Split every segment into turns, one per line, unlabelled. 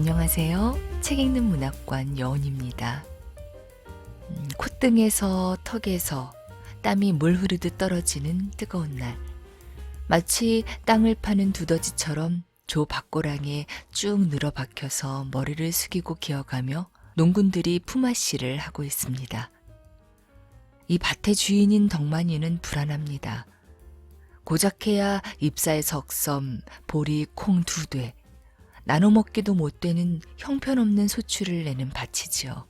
안녕하세요. 책 읽는 문학관 여운입니다. 음, 콧등에서 턱에서 땀이 물 흐르듯 떨어지는 뜨거운 날. 마치 땅을 파는 두더지처럼 조 밭고랑에 쭉 늘어박혀서 머리를 숙이고 기어가며 농군들이 품앗이를 하고 있습니다. 이 밭의 주인인 덕만이는 불안합니다. 고작해야 잎사의 석섬, 보리, 콩두 돼, 나눠 먹기도 못 되는 형편없는 소출을 내는 밭이지요.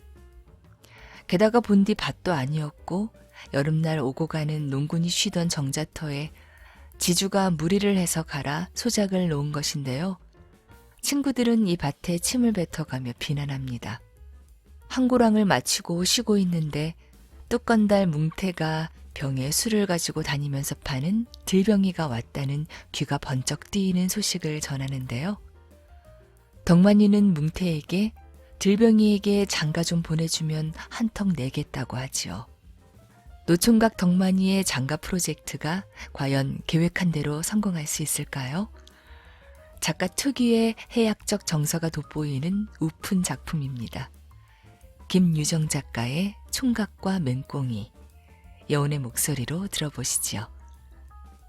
게다가 본디 밭도 아니었고 여름날 오고 가는 농군이 쉬던 정자터에 지주가 무리를 해서 갈아 소작을 놓은 것인데요. 친구들은 이 밭에 침을 뱉어가며 비난합니다. 한고랑을 마치고 쉬고 있는데 뚜건달 뭉태가 병에 술을 가지고 다니면서 파는 들병이가 왔다는 귀가 번쩍 뜨이는 소식을 전하는데요. 덕만이는 뭉태에게 들병이에게 장가 좀 보내주면 한턱 내겠다고 하지요. 노총각 덕만이의 장가 프로젝트가 과연 계획한 대로 성공할 수 있을까요? 작가 특유의 해학적 정서가 돋보이는 우픈 작품입니다. 김유정 작가의 총각과 맹꽁이 여운의 목소리로 들어보시지요.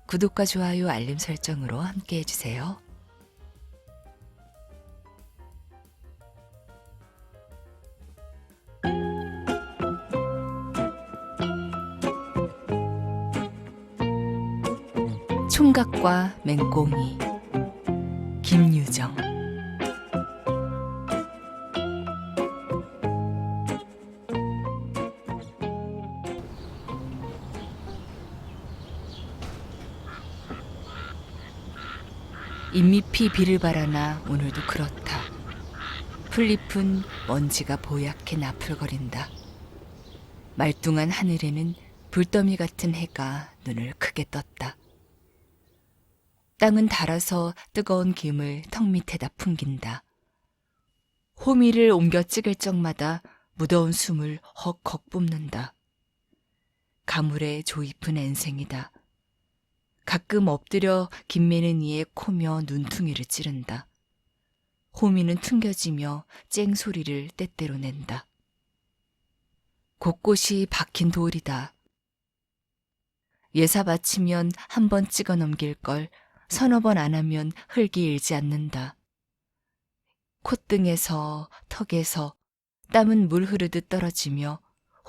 구독과 좋아요 알림 설정으로 함께 해주세요. 총각과 맹꽁이 김유정 잎잎이 비를 바라나 오늘도 그렇다. 풀잎은 먼지가 보얗게 나풀거린다. 말뚱한 하늘에는 불더미 같은 해가 눈을 크게 떴다. 땅은 달아서 뜨거운 김을 턱 밑에다 풍긴다. 호미를 옮겨 찍을 적마다 무더운 숨을 헉헉 뿜는다. 가물에 조이픈 앤생이다. 가끔 엎드려 김매는 이의 코며 눈퉁이를 찌른다. 호미는 퉁겨지며 쨍 소리를 때때로 낸다. 곳곳이 박힌 돌이다. 예사 바치면 한 번 찍어 넘길 걸 서너 번 안 하면 흙이 일지 않는다. 콧등에서 턱에서 땀은 물 흐르듯 떨어지며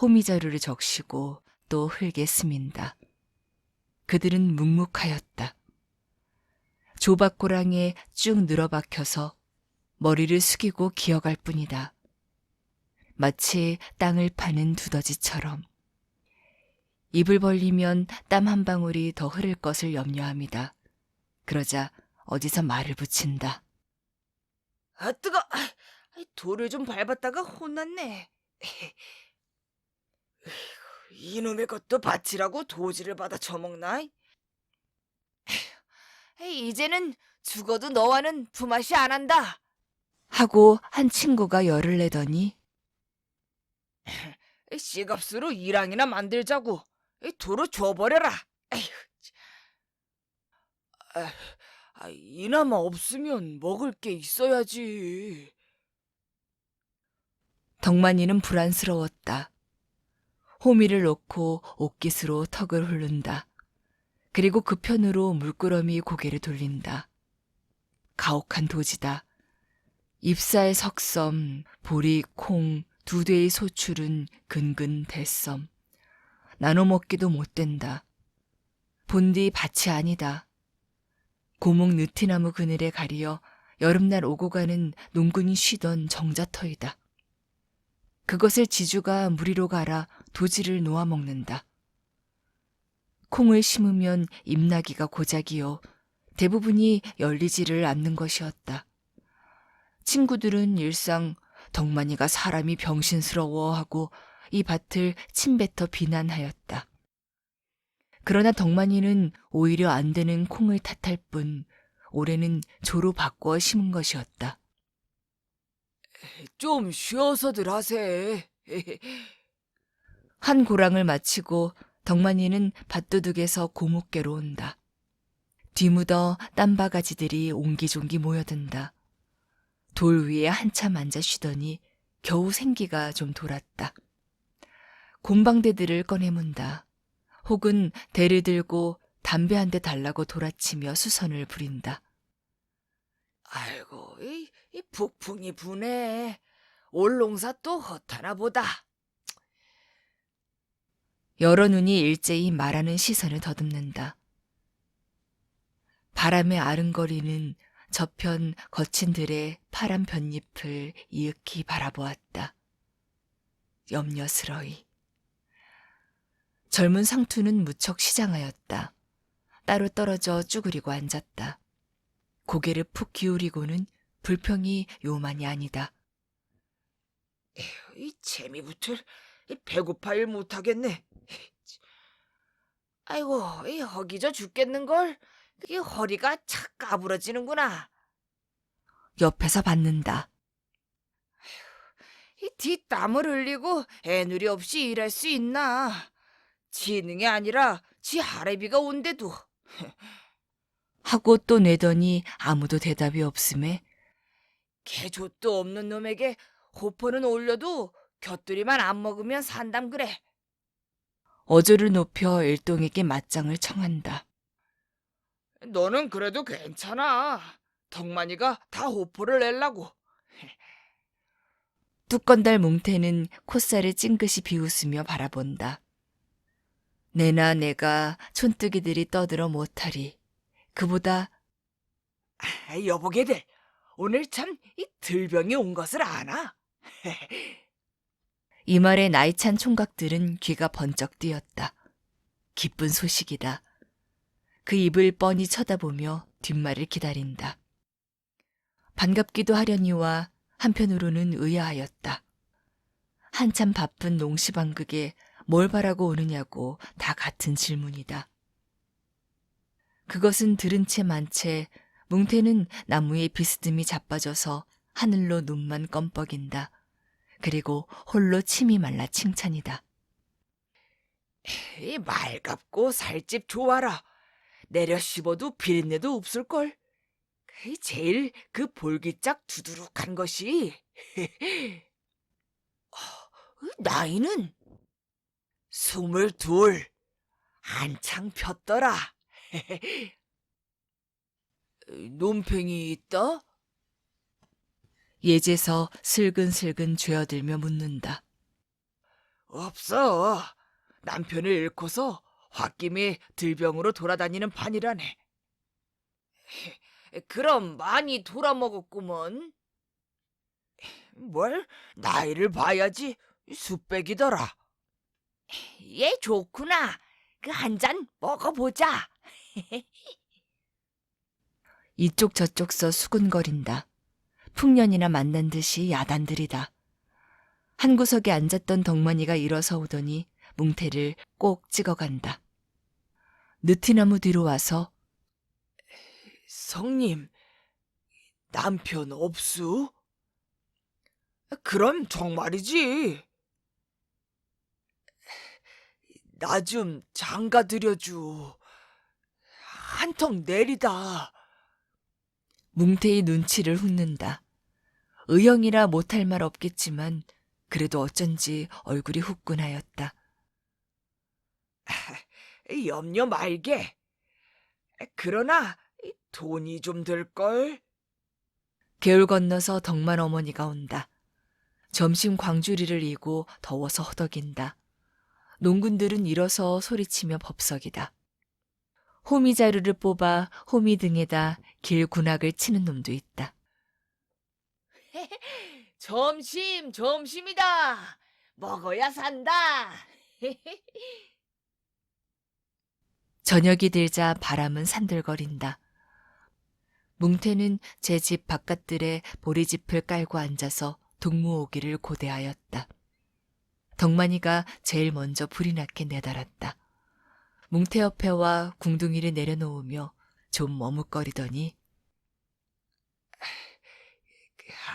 호미자루를 적시고 또 흙에 스민다. 그들은 묵묵하였다. 조박고랑에 쭉 늘어박혀서 머리를 숙이고 기어갈 뿐이다. 마치 땅을 파는 두더지처럼. 입을 벌리면 땀 한 방울이 더 흐를 것을 염려합니다. 그러자 어디서 말을 붙인다.
아 뜨거! 아, 돌을 좀 밟았다가 혼났네. 이놈의 것도 밭이라고 도지를 받아 처먹나? 이제는 죽어도 너와는 부맛이 안 한다.
하고 한 친구가 열을 내더니
씨값으로 일항이나 만들자고 도로 줘버려라. 에휴, 참. 아, 아, 이나마 없으면 먹을 게 있어야지.
덕만이는 불안스러웠다. 호미를 놓고 옷깃으로 턱을 흐른다. 그리고 그 편으로 물끄러미 고개를 돌린다. 가혹한 도지다. 잎사의 석섬, 보리, 콩, 두 대의 소출은 근근 대섬. 나눠 먹기도 못 된다. 본디 밭이 아니다. 고목 느티나무 그늘에 가리어 여름날 오고 가는 농군이 쉬던 정자터이다. 그것을 지주가 무리로 갈아 도지를 놓아 먹는다. 콩을 심으면 잎나기가 고작이요. 대부분이 열리지를 않는 것이었다. 친구들은 일상 덕만이가 사람이 병신스러워 하고 이 밭을 침뱉어 비난하였다. 그러나 덕만이는 오히려 안 되는 콩을 탓할 뿐 올해는 조로 바꾸어 심은 것이었다.
좀 쉬어서들 하세.
한 고랑을 마치고 덕만이는 밭도둑에서 고목계로 온다. 뒤묻어 땀바가지들이 옹기종기 모여든다. 돌 위에 한참 앉아 쉬더니 겨우 생기가 좀 돌았다. 곰방대들을 꺼내문다. 혹은 대를 들고 담배 한 대 달라고 돌아치며 수선을 부린다.
아이고, 이, 이 북풍이 부네. 올농사 또 헛하나 보다.
여러 눈이 일제히 말하는 시선을 더듬는다. 바람에 아른거리는 저편 거친 들의 파란 볏잎을 이윽히 바라보았다. 염려스러이. 젊은 상투는 무척 시장하였다. 따로 떨어져 쭈그리고 앉았다. 고개를 푹 기울이고는 불평이 요만이 아니다.
이 재미부터 이 배고파 일 못하겠네. 아이고, 이 허기져 죽겠는걸. 이 허리가 착 까부러지는구나.
옆에서 받는다.
이 뒷땀을 흘리고 애누리 없이 일할 수 있나? 지능이 아니라 지 하래비가 온데도
하고 또 내더니 아무도 대답이 없음에
개조도 없는 놈에게 호퍼는 올려도 곁들이만 안 먹으면 산담 그래.
어조를 높여 일동에게 맞짱을 청한다.
너는 그래도 괜찮아. 덕만이가 다 호퍼를 낼라고.
뚜건달 뭉태는 콧살을 찡긋이 비웃으며 바라본다. 내나 내가 촌뜨기들이 떠들어 못하리. 그보다
아, 여보게들, 오늘 참 이 들병이 온 것을 아나?
이 말에 나이찬 총각들은 귀가 번쩍 뛰었다. 기쁜 소식이다. 그 입을 뻔히 쳐다보며 뒷말을 기다린다. 반갑기도 하려니와 한편으로는 의아하였다. 한참 바쁜 농시방극에 뭘 바라고 오느냐고 다 같은 질문이다. 그것은 들은 채 만채 뭉태는 나무에 비스듬히 자빠져서 하늘로 눈만 껌뻑인다. 그리고 홀로 침이 말라 칭찬이다.
이 말갑고 살집 좋아라. 내려 씹어도 비린내도 없을걸. 그 제일 그 볼기짝 두두룩한 것이. 어, 나이는 스물둘. 한창 폈더라. 논팽이 있다?
예제서 슬근슬근 죄어들며 묻는다.
없어. 남편을 잃고서 홧김에 들병으로 돌아다니는 판이라네. 그럼 많이 돌아먹었구먼. 뭘 나이를 봐야지 수백이더라. 얘 좋구나. 그 한 잔 먹어보자.
이쪽 저쪽서 수군거린다. 풍년이나 만난 듯이 야단들이다. 한 구석에 앉았던 덕만이가 일어서 오더니 뭉태를 꼭 찍어간다. 느티나무 뒤로 와서
성님, 남편 없수? 그럼 정말이지. 나 좀 장가 들여주. 한턱 내리다.
뭉태의 눈치를 훑는다. 의형이라 못할 말 없겠지만 그래도 어쩐지 얼굴이 후끈하였다.
염려 말게. 그러나 돈이 좀 들걸?
개울 건너서 덕만 어머니가 온다. 점심 광주리를 이고 더워서 허덕인다. 농군들은 일어서 소리치며 법석이다. 호미 자루를 뽑아 호미 등에다 길 군악을 치는 놈도 있다.
점심, 점심이다. 먹어야 산다.
저녁이 들자 바람은 산들거린다. 뭉태는 제 집 바깥들에 보리짚을 깔고 앉아서 동무오기를 고대하였다. 덕만이가 제일 먼저 불이 나게 내달았다. 뭉태 옆에와 궁둥이를 내려놓으며 좀 머뭇거리더니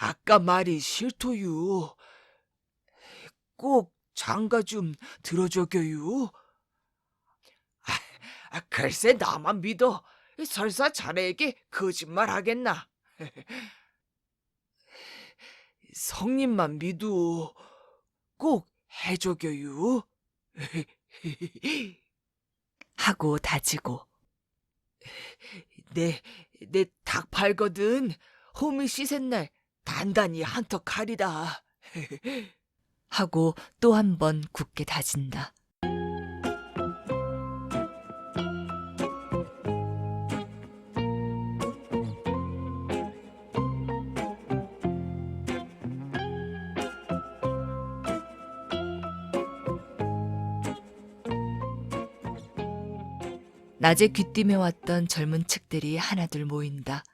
아까 말이 싫도유. 꼭 장가 좀 들어줘겨유. 아, 아, 글쎄 나만 믿어. 설사 자네에게 거짓말 하겠나. 성님만 믿우. 꼭 해줘겨유.
하고 다지고
내, 내 닭 팔거든. 호미 씻은 날 단단히 한턱 가리다.
하고 또 한 번 굳게 다진다. 낮에 귀띔해 왔던 젊은 측들이 하나둘 모인다.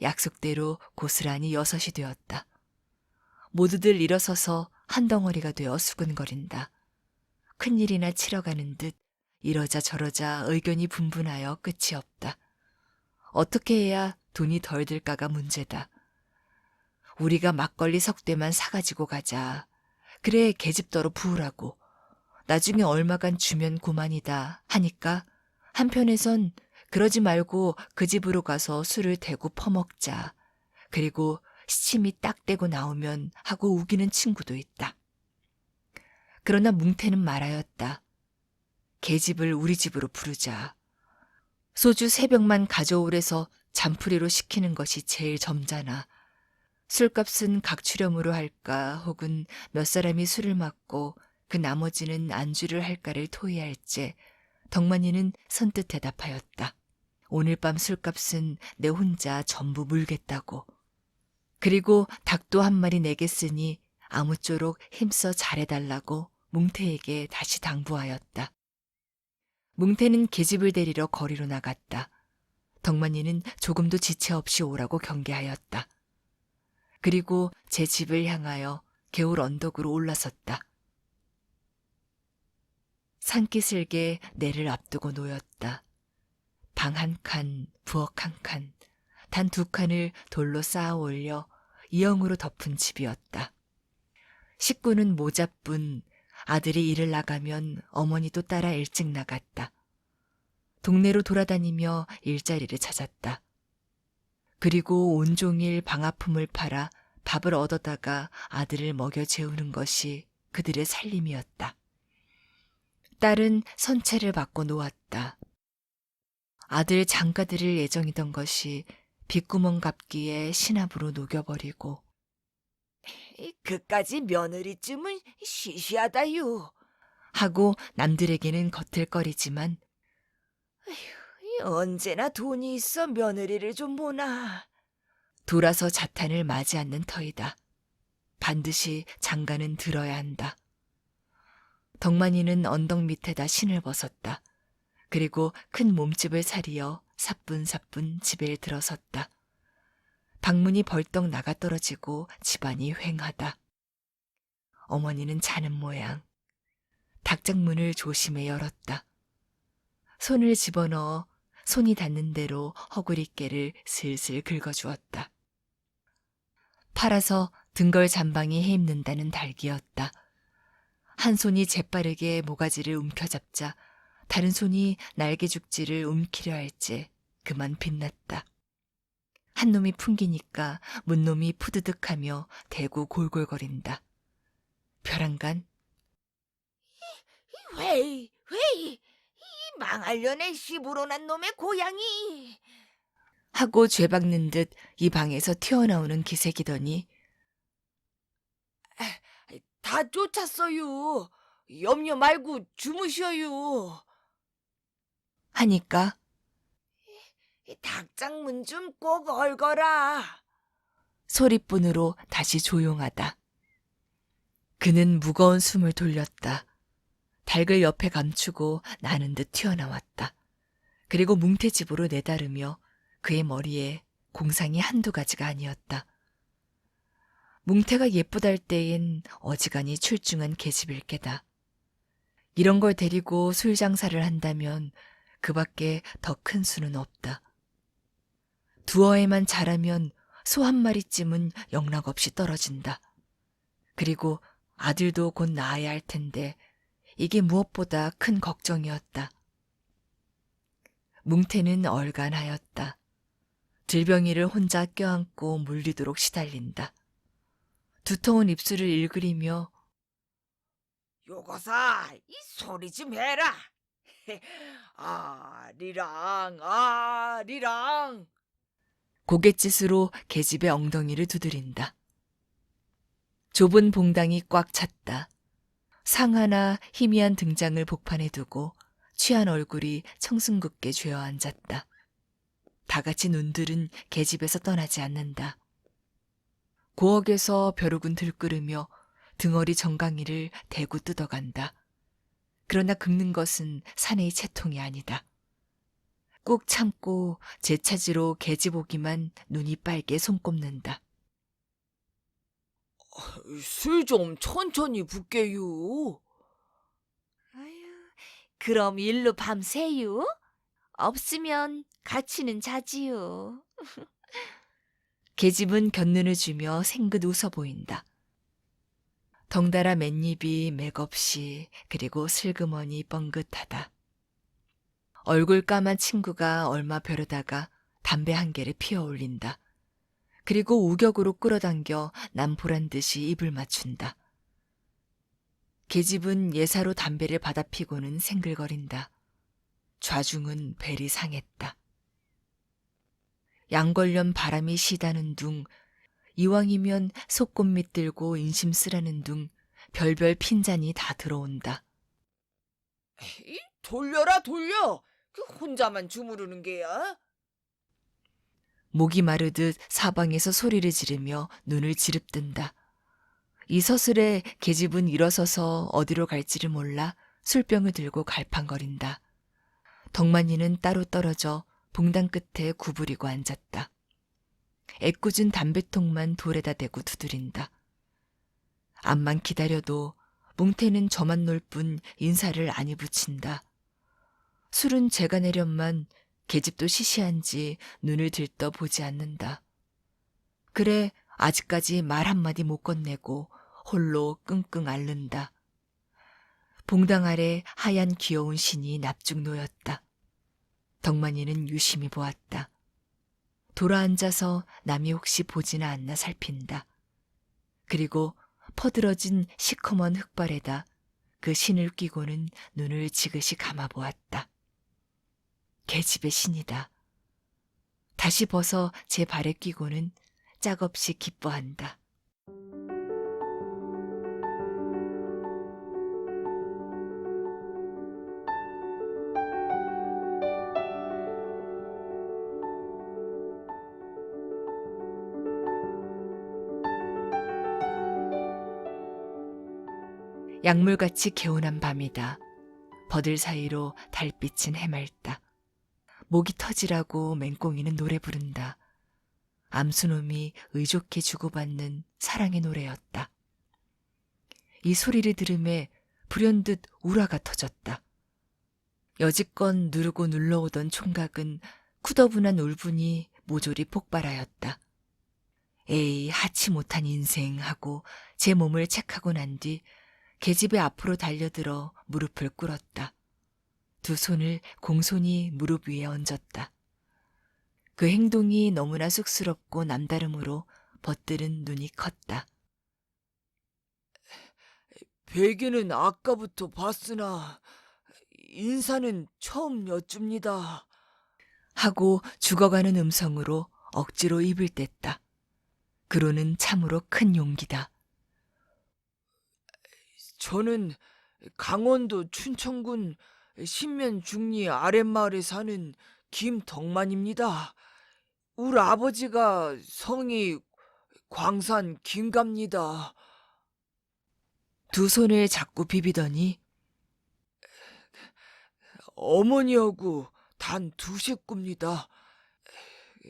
약속대로 고스란히 여섯이 되었다. 모두들 일어서서 한 덩어리가 되어 수근거린다. 큰일이나 치러가는 듯 이러자 저러자 의견이 분분하여 끝이 없다. 어떻게 해야 돈이 덜 들까가 문제다. 우리가 막걸리 석대만 사가지고 가자. 그래 계집더러 부으라고. 나중에 얼마간 주면 고만이다 하니까 한편에선 그러지 말고 그 집으로 가서 술을 대고 퍼먹자. 그리고 시침이 딱 떼고 나오면 하고 우기는 친구도 있다. 그러나 뭉태는 말하였다. 계집을 우리 집으로 부르자. 소주 세 병만 가져오래서 잔풀이로 시키는 것이 제일 점잖아. 술값은 각출염으로 할까 혹은 몇 사람이 술을 맞고 그 나머지는 안주를 할까를 토의할지 덕만이는 선뜻 대답하였다. 오늘 밤 술값은 내 혼자 전부 물겠다고. 그리고 닭도 한 마리 내겠으니 아무쪼록 힘써 잘해달라고 뭉태에게 다시 당부하였다. 뭉태는 계집을 데리러 거리로 나갔다. 덕만이는 조금도 지체 없이 오라고 경계하였다. 그리고 제 집을 향하여 개울 언덕으로 올라섰다. 산기슭에 내를 앞두고 놓였다. 방 한 칸, 부엌 한 칸, 단 두 칸을 돌로 쌓아 올려 이형으로 덮은 집이었다. 식구는 모자뿐 아들이 일을 나가면 어머니도 따라 일찍 나갔다. 동네로 돌아다니며 일자리를 찾았다. 그리고 온종일 방아품을 팔아 밥을 얻어다가 아들을 먹여 재우는 것이 그들의 살림이었다. 딸은 선체를 받고 놓았다. 아들 장가들을 예정이던 것이 빗구멍 갑기에 신압으로 녹여버리고
그까지 며느리쯤은 시시하다유.
하고 남들에게는 겉을거리지만
언제나 돈이 있어 며느리를 좀 보나.
돌아서 자탄을 맞이 않는 터이다. 반드시 장가는 들어야 한다. 덕만이는 언덕 밑에다 신을 벗었다. 그리고 큰 몸집을 사리어 사뿐사뿐 집에 들어섰다. 방문이 벌떡 나가 떨어지고 집안이 휑하다. 어머니는 자는 모양. 닭장문을 조심해 열었다. 손을 집어넣어 손이 닿는 대로 허구리깨를 슬슬 긁어주었다. 팔아서 등걸 잠방이 해입는다는 달기였다. 한 손이 재빠르게 모가지를 움켜잡자 다른 손이 날개 죽지를 움키려 할지 그만 빛났다. 한 놈이 풍기니까 문놈이 푸드득하며 대고 골골거린다. 벼랑간
회이, 회이, 이 망할년의 시부로난 놈의 고양이.
하고 죄박는 듯 이 방에서 튀어나오는 기색이더니
다 쫓았어요. 염려 말고 주무셔요.
하니까
이 닭장문 좀 꼭 얼거라.
소리뿐으로 다시 조용하다. 그는 무거운 숨을 돌렸다. 닭을 옆에 감추고 나는 듯 튀어나왔다. 그리고 뭉태집으로 내다르며 그의 머리에 공상이 한두 가지가 아니었다. 뭉태가 예쁘달 때엔 어지간히 출중한 계집일 게다. 이런 걸 데리고 술 장사를 한다면 그 밖에 더 큰 수는 없다. 두어에만 자라면 소 한 마리쯤은 영락없이 떨어진다. 그리고 아들도 곧 낳아야 할 텐데 이게 무엇보다 큰 걱정이었다. 뭉태는 얼간하였다. 들병이를 혼자 껴안고 물리도록 시달린다. 두터운 입술을 일그리며
요거사 이 소리 좀 해라. 아리랑 아리랑.
고갯짓으로 계집의 엉덩이를 두드린다. 좁은 봉당이 꽉 찼다. 상 하나 희미한 등장을 복판에 두고 취한 얼굴이 청순궂게 죄어 앉았다. 다 같이 눈들은 계집에서 떠나지 않는다. 고억에서 벼룩은 들끓으며 등어리 정강이를 대고 뜯어간다. 그러나 긁는 것은 사내의 채통이 아니다. 꾹 참고 제 차지로 계집 오기만 눈이 빨개 손꼽는다.
술 좀 천천히 붓게요.
아유, 그럼 일로 밤새유? 없으면 같이는 자지요. 계집은 곁눈을 주며 생긋 웃어 보인다. 덩달아 맨입이 맥없이 그리고 슬그머니 뻥긋하다. 얼굴 까만 친구가 얼마 벼르다가 담배 한 개를 피어 올린다. 그리고 우격으로 끌어당겨 남 보란 듯이 입을 맞춘다. 계집은 예사로 담배를 받아 피고는 생글거린다. 좌중은 벨이 상했다. 양걸련 바람이 시다는 둥, 이왕이면 속꽃 밑 들고 인심 쓰라는 둥, 별별 핀잔이 다 들어온다.
이 돌려라 돌려. 그 혼자만 주무르는 게야.
목이 마르듯 사방에서 소리를 지르며 눈을 지릅뜬다. 이 서슬에 계집은 일어서서 어디로 갈지를 몰라 술병을 들고 갈팡거린다. 덕만이는 따로 떨어져 봉당 끝에 구부리고 앉았다. 애꿎은 담배통만 돌에다 대고 두드린다. 암만 기다려도 뭉태는 저만 놀 뿐 인사를 아니 붙인다. 술은 제가 내련만 계집도 시시한지 눈을 들떠 보지 않는다. 그래 아직까지 말 한마디 못 건네고 홀로 끙끙 앓는다. 봉당 아래 하얀 귀여운 신이 납죽 놓였다. 덕만이는 유심히 보았다. 돌아 앉아서 남이 혹시 보지나 않나 살핀다. 그리고 퍼들어진 시커먼 흙발에다 그 신을 끼고는 눈을 지그시 감아 보았다. 계집의 신이다. 다시 벗어 제 발에 끼고는 짝없이 기뻐한다. 약물같이 개운한 밤이다. 버들 사이로 달빛은 해맑다. 목이 터지라고 맹꽁이는 노래 부른다. 암수놈이 의좋게 주고받는 사랑의 노래였다. 이 소리를 들음에 불현듯 우라가 터졌다. 여지껏 누르고 눌러오던 총각은 쿠더분한 울분이 모조리 폭발하였다. 에이, 하치 못한 인생 하고 제 몸을 책하고 난 뒤 계집의 앞으로 달려들어 무릎을 꿇었다. 두 손을 공손히 무릎 위에 얹었다. 그 행동이 너무나 쑥스럽고 남다름으로 벗들은 눈이 컸다.
베개는 아까부터 봤으나 인사는 처음 여쭙니다.
하고 죽어가는 음성으로 억지로 입을 뗐다. 그로는 참으로 큰 용기다.
저는 강원도 춘천군 신면 중리 아랫마을에 사는 김덕만입니다. 우리 아버지가 성이 광산 김갑니다.
두 손을 잡고 비비더니
어머니하고 단 두 식구입니다.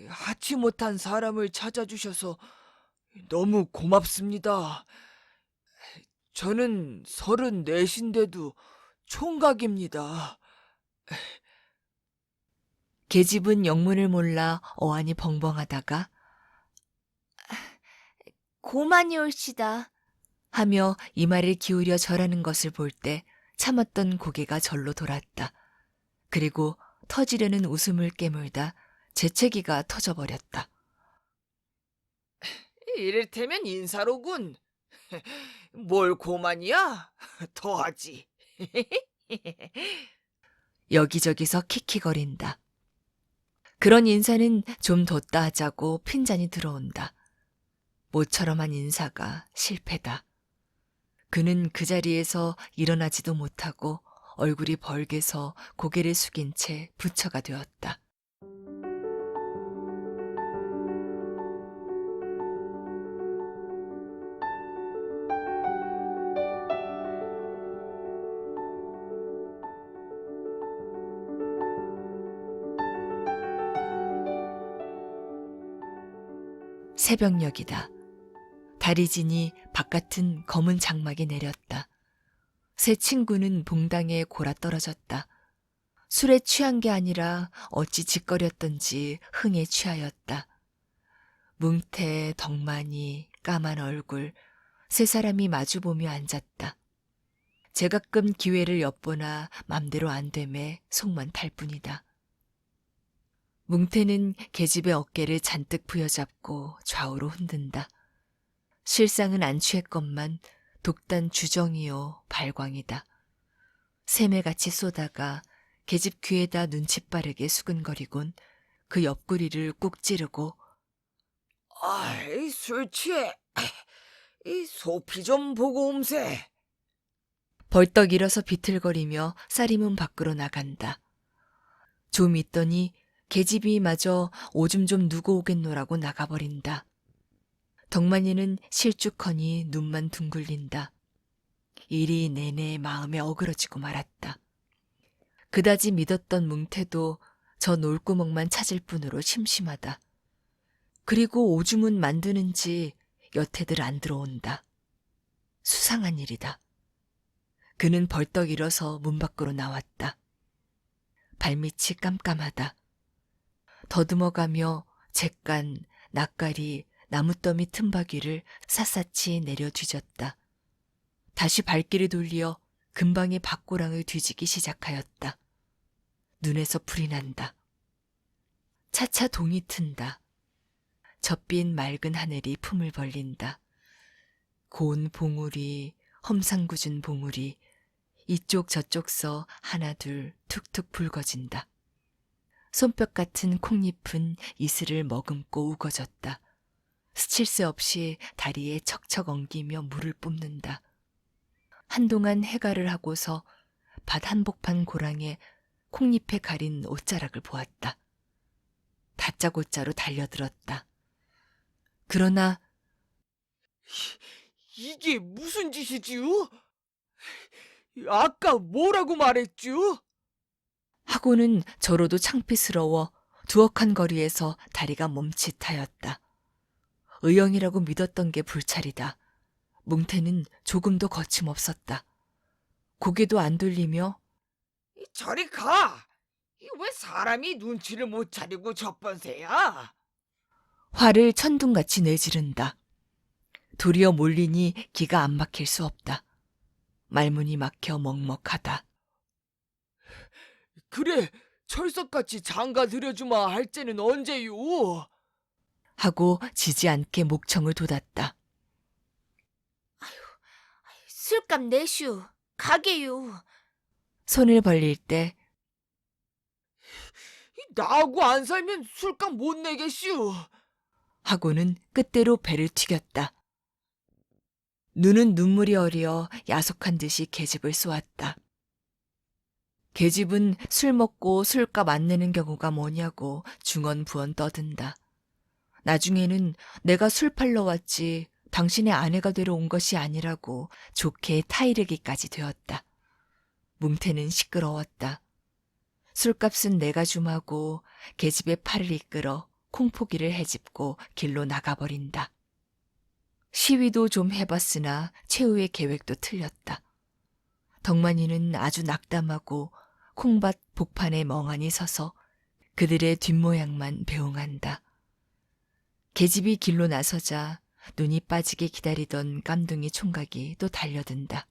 하치 못한 사람을 찾아주셔서 너무 고맙습니다. 저는 서른 넷인데도 총각입니다.
계집은 영문을 몰라 어안이 벙벙하다가 고만이 올시다 하며 이마를 기울여 절하는 것을 볼 때 참았던 고개가 절로 돌았다. 그리고 터지려는 웃음을 깨물다 재채기가 터져버렸다.
이를테면 인사로군. 뭘 고만이야? 더하지.
여기저기서 킥킥거린다. 그런 인사는 좀 뒀다 하자고 핀잔이 들어온다. 모처럼한 인사가 실패다. 그는 그 자리에서 일어나지도 못하고 얼굴이 벌게서 고개를 숙인 채 부처가 되었다. 새벽녘이다. 달이 지니 바깥은 검은 장막이 내렸다. 새 친구는 봉당에 골아 떨어졌다. 술에 취한 게 아니라 어찌 짓거렸던지 흥에 취하였다. 뭉태, 덕만이, 까만 얼굴, 세 사람이 마주보며 앉았다. 제가끔 기회를 엿보나 맘대로 안 되매 속만 탈 뿐이다. 뭉태는 계집의 어깨를 잔뜩 부여잡고 좌우로 흔든다. 실상은 안 취했건만 독단 주정이요 발광이다. 샘매같이 쏘다가 계집 귀에다 눈치 빠르게 수근거리곤 그 옆구리를 꾹 찌르고
아이, 술 취해. 이 소피 좀 보고 옴세.
벌떡 일어서 비틀거리며 쌀이문 밖으로 나간다. 좀 있더니 계집이 마저 오줌 좀 누고 오겠노라고 나가버린다. 덕만이는 실쭉하니 눈만 둥글린다. 일이 내내 마음에 어그러지고 말았다. 그다지 믿었던 뭉태도 저 놀구멍만 찾을 뿐으로 심심하다. 그리고 오줌은 만드는지 여태들 안 들어온다. 수상한 일이다. 그는 벌떡 일어서 문 밖으로 나왔다. 발밑이 깜깜하다. 더듬어가며 잿간, 낯가리, 나무더미 틈바귀를 샅샅이 내려 뒤졌다. 다시 발길을 돌려 금방의 밭고랑을 뒤지기 시작하였다. 눈에서 불이 난다. 차차 동이 튼다. 젖빛 맑은 하늘이 품을 벌린다. 고운 봉우리, 험상궂은 봉우리, 이쪽 저쪽서 하나 둘 툭툭 붉어진다. 손뼉 같은 콩잎은 이슬을 머금고 우거졌다. 스칠 새 없이 다리에 척척 엉기며 물을 뿜는다. 한동안 해가를 하고서 밭 한복판 고랑에 콩잎에 가린 옷자락을 보았다. 다짜고짜로 달려들었다. 그러나
이게 무슨 짓이지요? 아까 뭐라고 말했죠?
하고는 저로도 창피스러워 두억한 거리에서 다리가 멈칫하였다. 의형이라고 믿었던 게 불찰이다. 뭉태는 조금도 거침없었다. 고개도 안 돌리며
저리 가. 이 왜 사람이 눈치를 못 차리고 젖번새야?
화를 천둥같이 내지른다. 도리어 몰리니 기가 안 막힐 수 없다. 말문이 막혀 먹먹하다.
그래, 철석같이 장가 들여주마 할 때는 언제요?
하고 지지 않게 목청을 돋았다.
술값 내슈. 가게요.
손을 벌릴 때
나하고 안 살면 술값 못 내겠슈.
하고는 끝대로 배를 튀겼다. 눈은 눈물이 어리어 야속한 듯이 계집을 쏘았다. 계집은 술 먹고 술값 안 내는 경우가 뭐냐고 중언부언 떠든다. 나중에는 내가 술 팔러 왔지 당신의 아내가 되러 온 것이 아니라고 좋게 타이르기까지 되었다. 뭉태는 시끄러웠다. 술값은 내가 줌하고 계집의 팔을 이끌어 콩포기를 해집고 길로 나가버린다. 시위도 좀 해봤으나 최후의 계획도 틀렸다. 덕만이는 아주 낙담하고 콩밭 복판에 멍하니 서서 그들의 뒷모양만 배웅한다. 계집이 길로 나서자 눈이 빠지게 기다리던 깜둥이 총각이 또 달려든다.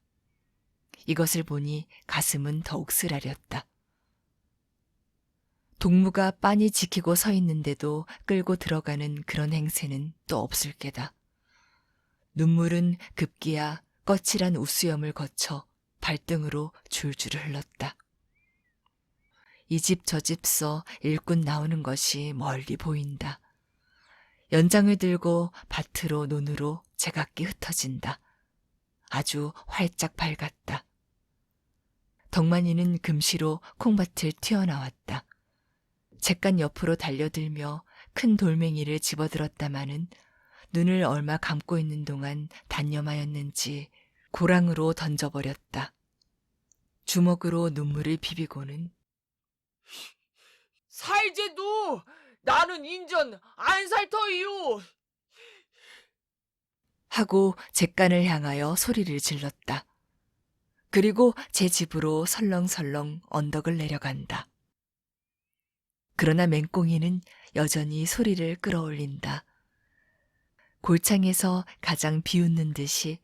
이것을 보니 가슴은 더욱 쓰라렸다. 동무가 빤히 지키고 서 있는데도 끌고 들어가는 그런 행세는 또 없을 게다. 눈물은 급기야 거칠한 우수염을 거쳐 발등으로 줄줄 흘렀다. 이 집 저집써 일꾼 나오는 것이 멀리 보인다. 연장을 들고 밭으로 논으로 제각기 흩어진다. 아주 활짝 밝았다. 덕만이는 금시로 콩밭을 튀어나왔다. 잿간 옆으로 달려들며 큰 돌멩이를 집어들었다마는 눈을 얼마 감고 있는 동안 단념하였는지 고랑으로 던져버렸다. 주먹으로 눈물을 비비고는
살제도 나는 인전 안 살터이요.
하고 잿간을 향하여 소리를 질렀다. 그리고 제 집으로 설렁설렁 언덕을 내려간다. 그러나 맹꽁이는 여전히 소리를 끌어올린다. 골창에서 가장 비웃는 듯이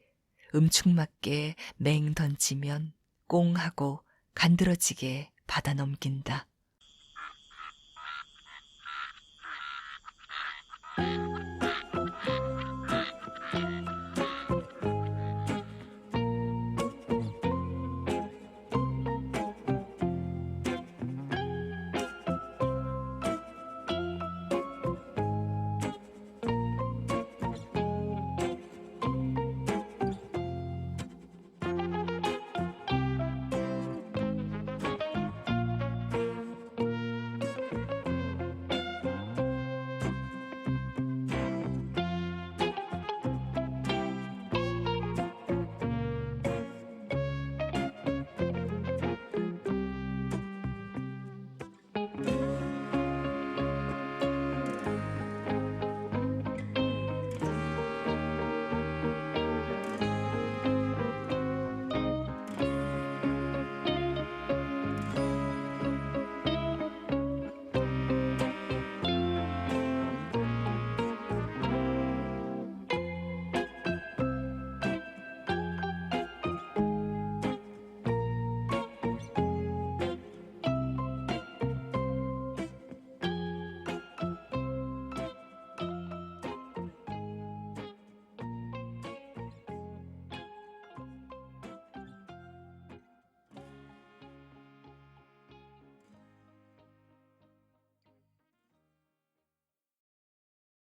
음축맞게 맹 던지면 꽁 하고 간드러지게 받아 넘긴다.